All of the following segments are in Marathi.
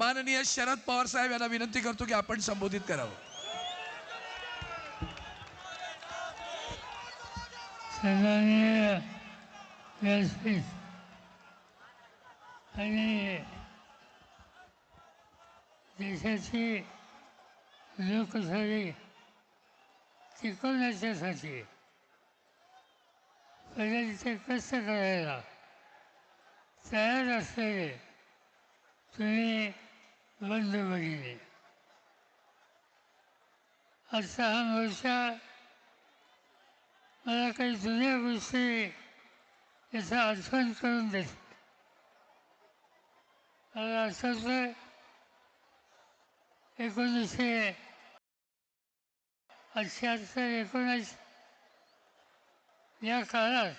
माननीय शरद पवार साहेब यांना विनंती करतो की आपण संबोधित करावं. सन्माननीय व्यासपीठ आणि देशाची लोकशाही टिकवण्याच्यासाठी पहिले तिथे कष्ट करायला तयार असलेले तुम्ही बंद बघितले आजचा हा मोर्चा मला काही जुन्या गोष्टी याचा आठवण करून देत मला आठवतं एकोणीसशे अठ्याहत्तर एकोणीस या काळात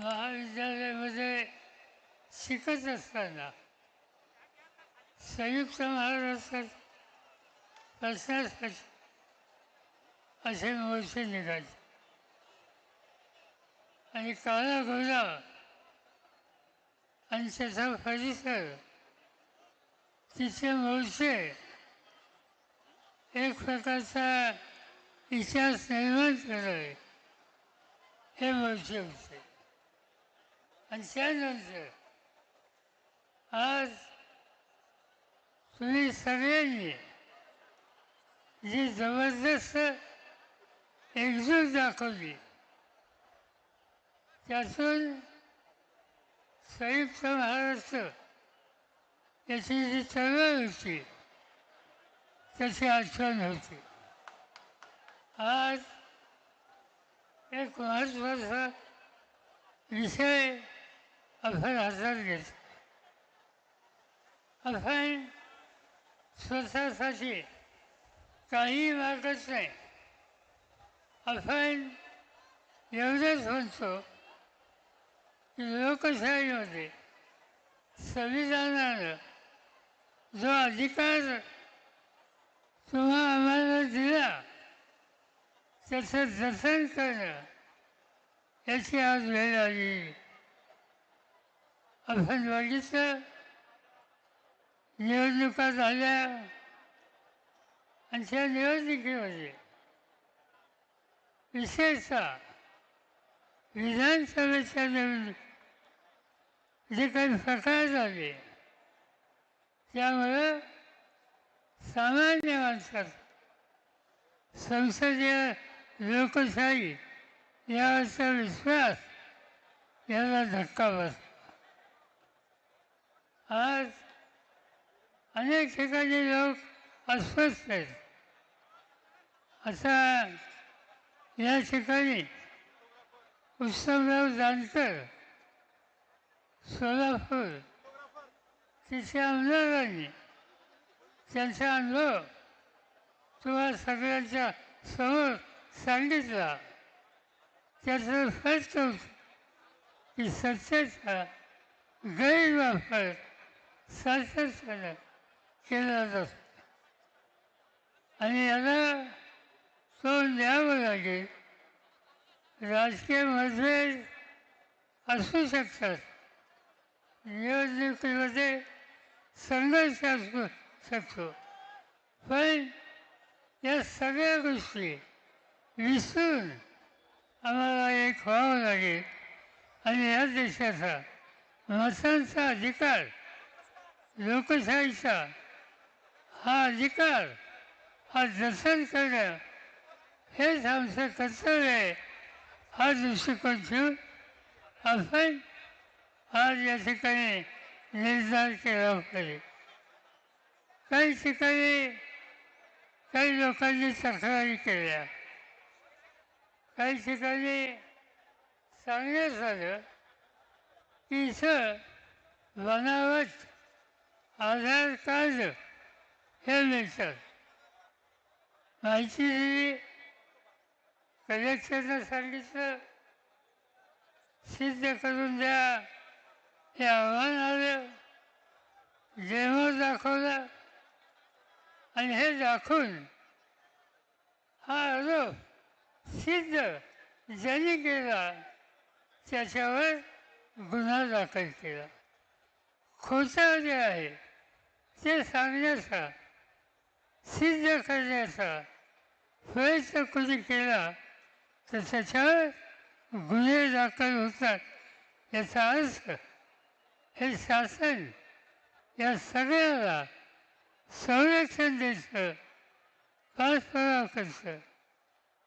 महाविद्यालयामध्ये शिकत असताना संयुक्त महाराष्ट्रात बसण्यासाठी असे मोर्चे निघाले. आणि काळा घोडा आणि त्याचा परिसर तिचे मोर्चे एक प्रकारचा इतिहास निर्माण करावे हे मोर्चे होते. आणि त्यानंतर आज तुम्ही सगळ्यांनी जी जबरदस्त एकजूट दाखवली त्यातून संयुक्त महाराष्ट्र याची जी चळवळ होती त्याची आठवण होती. आज एक महत्त्वाचा विषय आपण हातात घेतो आपण स्वतःसाठी काही मागत नाही. आपण एवढंच म्हणतो की लोकशाहीमध्ये संविधानानं जो अधिकार तुम्हा आम्हाला दिला त्याचं जतन करणं याची आज वेळ आली. आपण बघितलं निवडणुका झाल्या आणि त्या निवडणुकीमध्ये विशेषतः विधानसभेच्या निवडणूक जे काही प्रकार झाले त्यामुळं सामान्य माणसात संसदीय लोकशाही यावरचा विश्वास याला धक्का बसला. आज अनेक ठिकाणी लोक अस्वस्थ आहेत. आता या ठिकाणी उत्सवराव जानकर सोलापूर तिथे आमदारांनी त्यांचा अनुभव तुम्हा सगळ्यांच्या समोर सांगितला. त्याचं स्पष्ट की सत्तेचा गैरवापर सातत्यानं केला जातो. आणि याला तोंड द्यावं लागेल. राजकीय मतभेद असू शकतात. निवडणुकीमध्ये संघर्ष असू शकतो. पण या सगळ्या गोष्टी विसरून आम्हाला एक व्हावं लागेल. आणि या देशाचा मतांचा अधिकार लोकशाहीचा हा अधिकार हा जतन करणं हेच आमचं कर्तव्य आहे. हा दृष्टिकोन ठेवून आपण आज या ठिकाणी निर्धार केला पाहिजे. काही ठिकाणी काही लोकांनी तक्रारी केल्या. काही ठिकाणी सांगण्यात आलं की इथं बनावट आधार कार्ड हे माहिती दिली कलेक्टरनं सांगितलं सिद्ध करून द्या. हे आव्हान आलं. जेव्हा दाखवलं. आणि हे दाखवून हा आरोप सिद्ध ज्यांनी केला त्याच्यावर गुन्हा दाखल केला. खोटं जे आहे ते सांगण्याचा सिद्ध करण्याचा प्रयत्न कोणी केला तर त्याच्यावर गुन्हे दाखल होतात याचा अर्थ हे शासन या सगळ्याला संरक्षण देतं पाठपुरावा करतं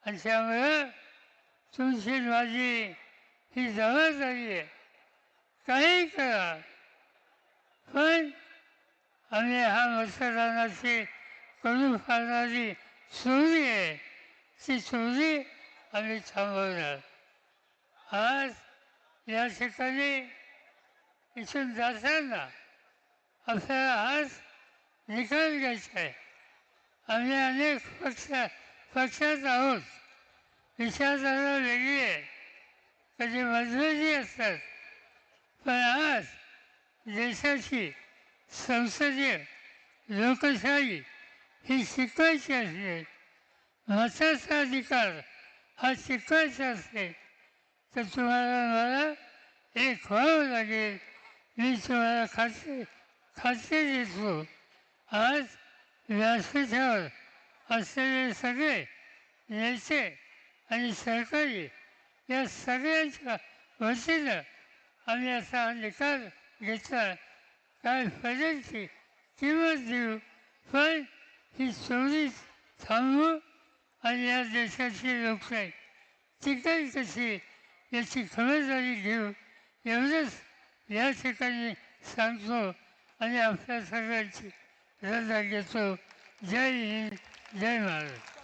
आणि त्यामुळं तुमची माझी ही जबाबदारी आहे. काही करा पण आम्ही हा मतदानाची कमी फाडणारी चोरी आहे ती चोरी आम्ही थांबवणार आज या ठिकाणी इथून जाताना आपल्याला आज निकाल घ्यायचा आहे आम्ही अनेक पक्ष पक्षात आहोत विचारधारा वेगळी आहे कधी मतभेदी असतात पण आज देशाची संसदीय लोकशाही ही शिकायची असते. मताचा अधिकार हा शिकवायचा असते. तर तुम्हाला मला एक व्हावं लागेल. मी तुम्हाला खात्री खात्री देतो. आज व्यासपीठावर असलेले सगळे नेते आणि सरकारी या सगळ्यांच्या वतीनं आम्ही असा हा निकाल घेतला. काय फरकची किंमत देऊ. पण ही चोरी थांबवू आणि या देशाची लोकशाही टिकेल कशी याची खबरदारी घेऊ एवढंच या ठिकाणी सांगतो आणि आपल्या सगळ्यांची रजा घेतो जय हिंद जय महाराज